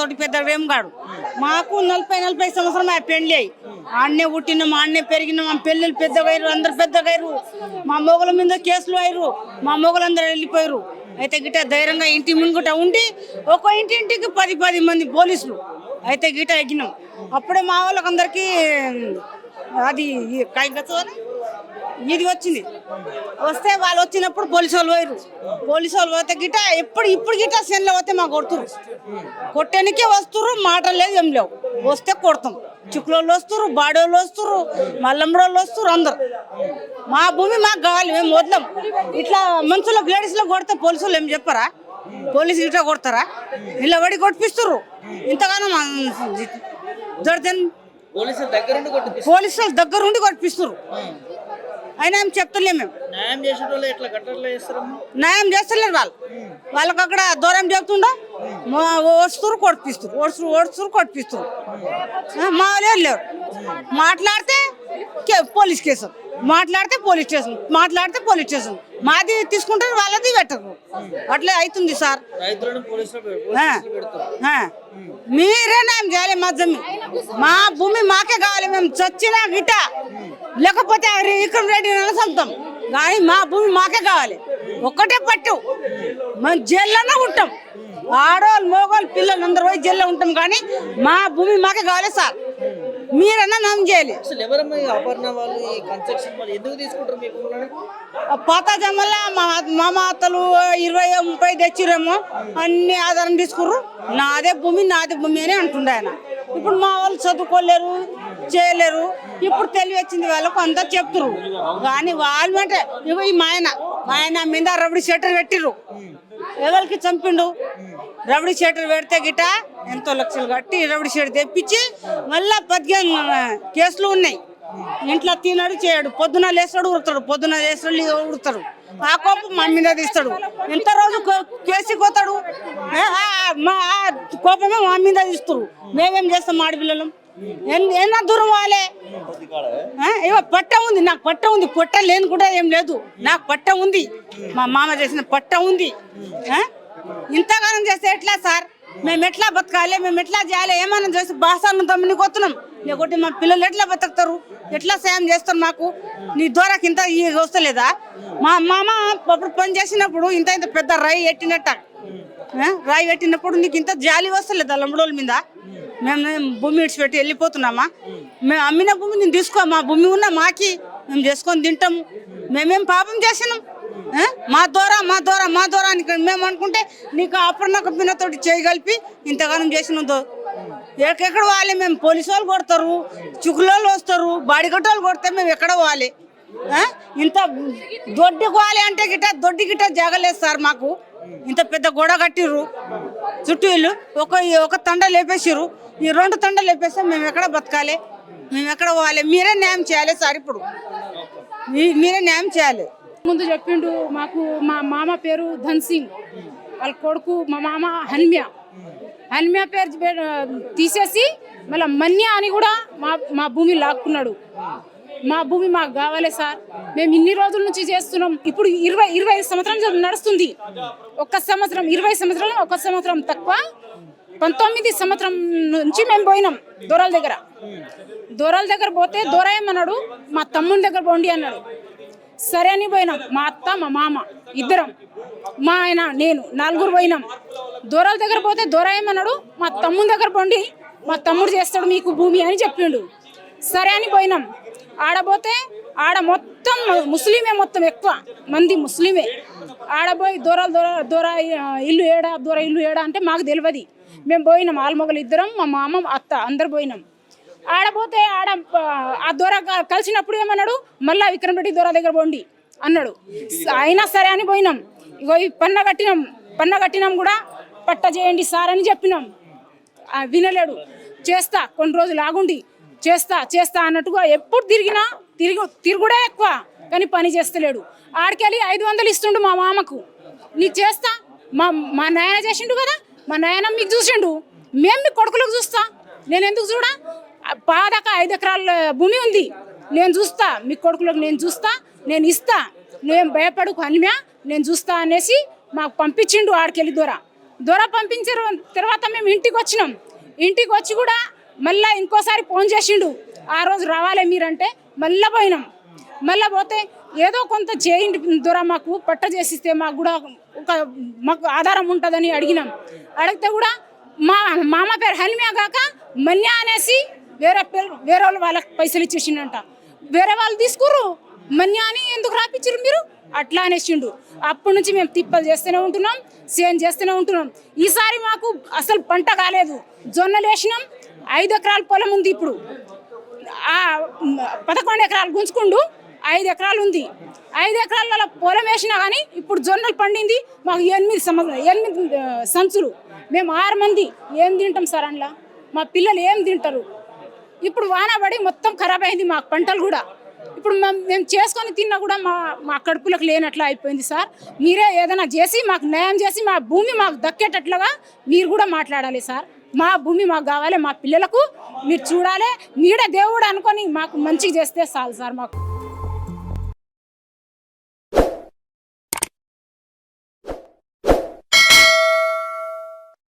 మాతోటి పెద్ద కాడు. మాకు నలభై నలభై సంవత్సరం ఆ పెళ్ళి అయ్యి ఆడనే పుట్టినాం ఆడనే పెరిగినాం మా పెళ్ళిళ్ళు పెద్దగా అందరు పెద్దగా మా మొగల మీద కేసులు అయ్యారు మా మొగలందరూ వెళ్ళిపోయారు అయితే గిట ధైర్యంగా ఇంటి ముందుట ఉండి ఒక ఇంటి ఇంటికి పది పది మంది పోలీసులు అయితే గిట ఎగినాం అప్పుడే మా వాళ్ళకందరికీ అది కాయగచ్చని ఇది వచ్చింది. వస్తే వాళ్ళు వచ్చినప్పుడు పోలీసు వాళ్ళు పోయారు పోలీసు వాళ్ళు పోతే గిట ఎప్పుడు ఇప్పుడు గిట సెన్లో పోతే మాకు కొడుతురు కొట్టడానికే వస్తురు మాటలు లేదు ఏం లేవు. వస్తే కొడతాం. చుక్కులోళ్ళు వస్తురు బాడోళ్ళు వస్తురు మల్లమ్మడోళ్ళు వస్తురు అందరు. మా భూమి మాకు కావాలి మేము వదలం. ఇట్లా మనుషులకు లేడీస్లో కొడితే పోలీసు వాళ్ళు ఏం చెప్పారా? పోలీసు ఇట్లా కొడతారా? ఇలా పడి కొట్టిపిస్తురు ఇంతగానో దొరికింది పోలీసుల దగ్గర నుండి అయినా ఏం చెప్తలేం మేము. న్యాయం ఎట్లా చేస్తారమ్మా? చేస్తలేరు వాళ్ళు. వాళ్ళకి అక్కడ దూరం చెప్తుండో ఓడుస్తురు కొట్టిపిస్తారు ఓడుస్తూ ఓడుస్తురు కొట్టిపిస్తారు. ఆ, మా వాళ్ళు లేరు. మాట్లాడితే పోలీస్ కేసు. మాట్లాడితే పోలీస్ స్టేషన్. మాట్లాడితే పోలీస్ స్టేషన్. మాది తీసుకుంటారు వాళ్ళది పెట్టరు. అట్లే అవుతుంది సార్. మీరే న్యాయం చేయాలి మా జమ్మి మా భూమి మాకే కావాలి మేము చచ్చినా గిట్ట. లేకపోతే విక్రమ్ రెడ్డి సొంతం కానీ మా భూమి మాకే కావాలి. ఒక్కటే పట్టు. మేము జైల్లోనే ఉంటాం. ఆడవాళ్ళు మోగోళ్ళు పిల్లలు అందరు పోయి జైల్లో ఉంటాం కానీ మా భూమి మాకే కావాలి సార్. మీరన్నా న్యాయం చేయాలి. పాత జమ్మల మా మాతలు ఇరవై ముప్పై తెచ్చిరేమో అన్ని ఆధారం తీసుకుర్రు. నాదే భూమి నాదే భూమి అని అంటుండే ఆయన. ఇప్పుడు మా వాళ్ళు చదువుకోలేరు చేయలేరు. ఇప్పుడు తెలివి వచ్చింది వాళ్ళకు అంతా చెప్తురు కానీ వాళ్ళు అంటే ఇవి ఈ మా ఆయన మా ఆయన మీద రబడి షెటర్ పెట్టిర్రు. ఎవరికి చంపిండు? రబడి షెటర్ పెడితే గిట ఎంతో లక్షలు కట్టి రబడి షెటర్ తెప్పించి మళ్ళా పదిహేను కేసులు ఉన్నాయి. ఇంట్లో తినడు చేయడు. పొద్దున లేస్తాడు ఉడతాడు పొద్దున లేస్తాడు ఉడతాడు ఆ కోపం మా మీద తీస్తాడు. ఎంత రోజు కేసీ కేసి కోతాడు? మా కోపమే మా మీద తీస్తారు మేమేం చేస్తాం ఆడపిల్లలం? ఎన్- ఎన్న దూరం వాళ్ళే ఇవో పట్ట ఉంది నాకు పట్ట ఉంది. పొట్ట లేని కూడా ఏం లేదు. నాకు పట్ట ఉంది. మా మామ చేసిన పట్ట ఉంది. ఇంతగానం చేస్తే ఎట్లా సార్? మేము ఎట్లా బతకాలి? మేము ఎట్లా చేయాలి? ఏమైనా చేసి బాసాన్ని తమ్మిని కొత్తున్నాం. లేకుంటే మా పిల్లలు ఎట్లా బతుకుతారు? ఎట్లా సాయం చేస్తారు మాకు? నీ ద్వారా ఇంత ఈ వస్తలేదా? మా మామ అప్పుడు పని చేసినప్పుడు ఇంత ఇంత పెద్ద రాయి ఎట్టినట్ట. రాయి పెట్టినప్పుడు నీకు ఇంత జాలి వస్తలేదా లంబడోళ్ళ మీద? మేము భూమి విడిచిపెట్టి వెళ్ళిపోతున్నామా? మేము అమ్మిన భూమి నేను తీసుకో మా భూమి ఉన్న మాకి. మేము చేసుకొని తింటాము. మేమేం పాపం చేసినాం? మా ద్వారా మా ద్వారా మా ద్వారా అని మేము అనుకుంటే నీకు అప్పుడు నాకు చేయగలిపి ఇంతగానం చేసినందు ఎక్కడెక్కడ పోవాలి? మేము పోలీసు వాళ్ళు కొడతారు చుకులోళ్ళు వస్తారు బాడిగట్టోళ్ళు కొడితే మేము ఎక్కడ పోవాలి? ఇంత దొడ్డి పోవాలి అంటే గిట్ట దొడ్డి గిట్ట జాగలేదు సార్ మాకు. ఇంత పెద్ద గోడ కట్టిర్రు. చుట్టూ ఇల్లు. ఒక ఒక తండ లేపేసిర్రు. ఈ రెండు తండ లేపేస్తే మేము ఎక్కడ బతకాలి? మేము ఎక్కడ పోవాలి? మీరే న్యాయం చేయాలి సార్ ఇప్పుడు. మీ- మీరే న్యాయం చేయాలి. ముందు చెప్పిండు మాకు మా మామ పేరు ధన్ సింగ్. వాళ్ళ కొడుకు మా మామ హన్మ్య. హన్మ్య పేరు తీసేసి మళ్ళీ మన్య అని కూడా మా మా భూమి లాక్కున్నాడు. మా భూమి మాకు కావాలి సార్. మేము ఇన్ని రోజుల నుంచి చేస్తున్నాం. ఇప్పుడు ఇరవై ఇరవై ఐదు సంవత్సరం నడుస్తుంది. ఒక్క సంవత్సరం ఇరవై సంవత్సరం ఒక సంవత్సరం తక్కువ. పంతొమ్మిది సంవత్సరం నుంచి మేము పోయినాం దొరల దగ్గర. దొరల దగ్గర పోతే దొరయమన్నాడు మా తమ్ముని దగ్గర పోండి అన్నాడు. సరే అని పోయినాం. మా అత్త మా మామ ఇద్దరం. మా ఆయన నేను నలుగురు పోయినాం. దొరల దగ్గర పోతే దొరయమన్నాడు మా తమ్ముని దగ్గర పోండి. మా తమ్ముడు చేస్తాడు మీకు భూమి అని చెప్పిండు. సరే అని పోయినాం. ఆడపోతే ఆడ మొత్తం ముస్లిమే మొత్తం ఎక్కువ మంది ముస్లిమే. ఆడపోయి దూర దూర దూర ఇల్లు ఏడా దూర ఇల్లు ఏడా అంటే మాకు తెలియదు మేము పోయినాం ఆల్మొగలు ఇద్దరం మా మామ అత్త అందరు పోయినాం. ఆడపోతే ఆడ ఆ దొర క- కలిసినప్పుడు ఏమన్నాడు? మళ్ళా విక్రమ్ రెడ్డి దొర దగ్గర పోండి అన్నాడు. అయినా సరే అని పోయినాం. ఇగో ఈ పన్న కట్టినాం పన్న కట్టినాం కూడా పట్ట చేయండి సార్ అని చెప్పినాం. వినలేడు. చేస్తా కొన్ని రోజులు ఆగుండి. చేస్తా చేస్తా అన్నట్టుగా ఎప్పుడు తిరిగినా తిరిగి తిరుగుడే ఎక్కువ కానీ పని చేస్తలేడు. ఆడికెళ్ళి ఐదు వందలు ఇస్తుండు మా మామకు. నీకు చేస్తా మా మా నాయన చేసిండు కదా మా నాయన మీకు చూసిండు. మేము మీ కొడుకులకు చూస్తా. నేను ఎందుకు చూడా? పాదక పాదాక ఐదు ఎకరాల భూమి ఉంది. నేను చూస్తా మీ కొడుకులకు నేను చూస్తా నేను ఇస్తా. నువ్వేం భయపడుకు అనిమ్యా నేను చూస్తా అనేసి మాకు పంపించిండు ఆడికెళ్ళి దూర. దొర పంపించిన తర్వాత మేము ఇంటికి వచ్చినాం ఇంటికి వచ్చి కూడా మళ్ళా ఇంకోసారి ఫోన్ చేసిండు ఆ రోజు రావాలి మీరంటే మళ్ళా పోయినాం. మళ్ళా పోతే ఏదో కొంత చేయండి ద్వారా మాకు పట్ట చేసిస్తే మాకు కూడా ఒక మాకు ఆధారం ఉంటుందని అడిగినాం. అడిగితే కూడా మా మామ పేరు హల్మియా కాక మన్యా అనేసి వేరే పేరు వేరే వాళ్ళు వాళ్ళకి పైసలు ఇచ్చేసిండంట. వేరే వాళ్ళు తీసుకుర్రు మన్యా అని ఎందుకు రాపించారు మీరు? అట్లా అనేసిండు. అప్పటి నుంచి మేము తిప్పలు చేస్తూనే ఉంటున్నాం సేమ్ చేస్తూనే ఉంటున్నాం. ఈసారి మాకు అసలు పంట కాలేదు. జొన్నలు వేసినాం ఐదు ఎకరాల పొలం ఉంది ఇప్పుడు. ఆ పదకొండు ఎకరాలు గుంజుకుండు ఐదు ఎకరాలు ఉంది. ఐదు ఎకరాల పొలం వేసినా కానీ ఇప్పుడు జొన్నలు పండింది మాకు ఎనిమిది సంవత్సరం ఎనిమిది సంచులు. మేము ఆరు మంది. ఏం తింటాం సార్ అందులో? మా పిల్లలు ఏం తింటారు? ఇప్పుడు వాన పడి మొత్తం ఖరాబ్ అయింది మా పంటలు కూడా. ఇప్పుడు మేము మేము చేసుకొని తిన్నా కూడా మా మా కడుపులకు లేనట్లా అయిపోయింది సార్. మీరే ఏదైనా చేసి మాకు న్యాయం చేసి మా భూమి మాకు దక్కేటట్లుగా మీరు కూడా మాట్లాడాలి సార్. మా భూమి మాకు కావాలి మా పిల్లలకు మీరు చూడాలి. మీరే దేవుడు అనుకొని మాకు మంచిగా చేస్తే చాలు సార్ మాకు.